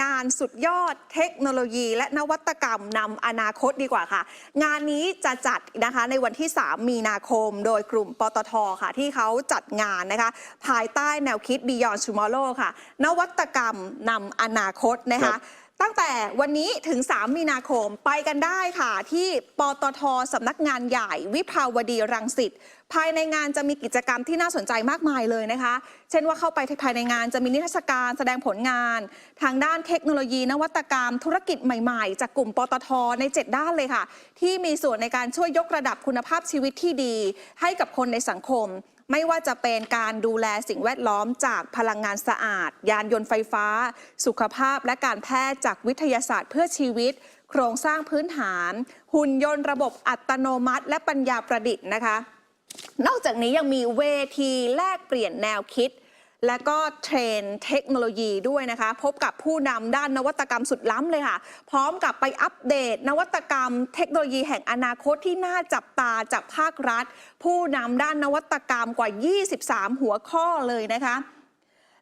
งานสุดยอดเทคโนโลยี และนวัตกรรมนำอนาคตดีกว่าค่ะ งานนี้จะจัดนะคะในวันที่ 3 มีนาคม โดยกลุ่มปตทค่ะ ที่เขาจัดงานนะคะ ภายใต้แนวคิด Beyond Tomorrow ค่ะ นวัตกรรมนำอนาคตนะครัคะ ตั้งแต่วันนี้ถึง 3 มีนาคมไปกันได้ค่ะ ที่ปตทสำนักงานใหญ่ วิภาวดีรังสิตภายในงานจะมีกิจกรรมที่น่าสนใจมากมายเลยนะคะ เช่นว่าเข้าไปภายในงานจะมีนิทรรศการแสดงผลงาน ทางด้านเทคโนโลยี นวัตกรรม ธุรกิจใหม่ๆ จากกลุ่มปตทใน 7 ด้านเลยค่ะ ที่มีส่วนในการช่วยยกระดับคุณภาพชีวิตที่ดี ให้กับคนในสังคม ไม่ว่าจะเป็นการดูแลสิ่งแวดล้อมจากพลังงานสะอาด ยานยนต์ไฟฟ้า สุขภาพและการแพทย์จากวิทยาศาสตร์เพื่อชีวิต โครงสร้างพื้นฐาน หุ่นยนต์ระบบอัตโนมัติ และปัญญาประดิษฐ์นะคะ นอกจากนี้ยังมีเวทีแลกเปลี่ยนแนวคิด และก็เทรนเทคโนโลยีด้วยนะคะ พบกับผู้นำด้านนวัตกรรมสุดล้ำเลยค่ะ พร้อมกับไปอัปเดต นวัตกรรม เทคโนโลยีแห่งอนาคตที่น่าจับตาจากภาครัฐ ผู้นำด้านนวัตกรรมกว่า 23 หัวข้อเลยนะคะ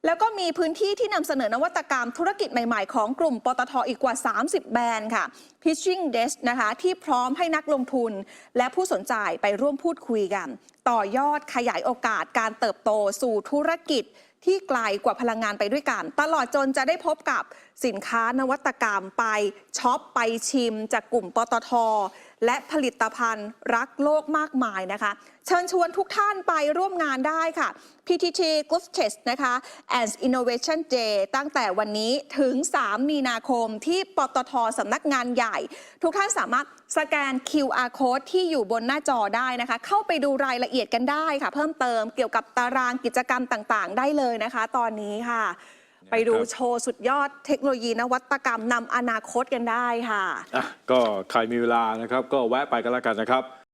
แล้วก็มีพื้นที่ที่นำเสนอนวัตกรรมธุรกิจใหม่ๆ ของกลุ่มปตทอีกกว่า 30 แบรนด์ค่ะ Pitching Desk นะคะ ที่พร้อมให้นักลงทุน และผู้สนใจไปร่วมพูดคุยกัน ต่อยอดขยายโอกาสการเติบโตสู่ธุรกิจ ที่ไกลกว่าพลังงานไปด้วยกัน ตลอดจนจะได้พบกับสินค้านวัตกรรมไปช็อปไปชิม จากกลุ่มปตท และผลิตภัณฑ์รักโลกมากมายนะคะ เชิญชวนทุกท่านไปร่วมงานได้ค่ะ PTT g l o v e Test นะคะ and Innovation Day ตั้งแต่วันนี้ถึง 3 มีนาคมที่ปตทสำนักงานใหญ่ ทุกท่านสามารถสแกน QR code ที่อยู่บนหน้าจอได้นะคะ เข้าไปดูรายละเอียดกันได้ค่ะ เพิ่มเติมเกี่ยวกับตารางกิจกรรมต่างๆ ได้เลยนะคะ ตอนนี้ค่ะ ไปดูโชว์สุดยอดเทคโนโลยีนวัตกรรมนำอนาคตกันได้ค่ะ อะก็ใครมีเวลานะครับ ก็แวะไปกันแล้วกันนะครับ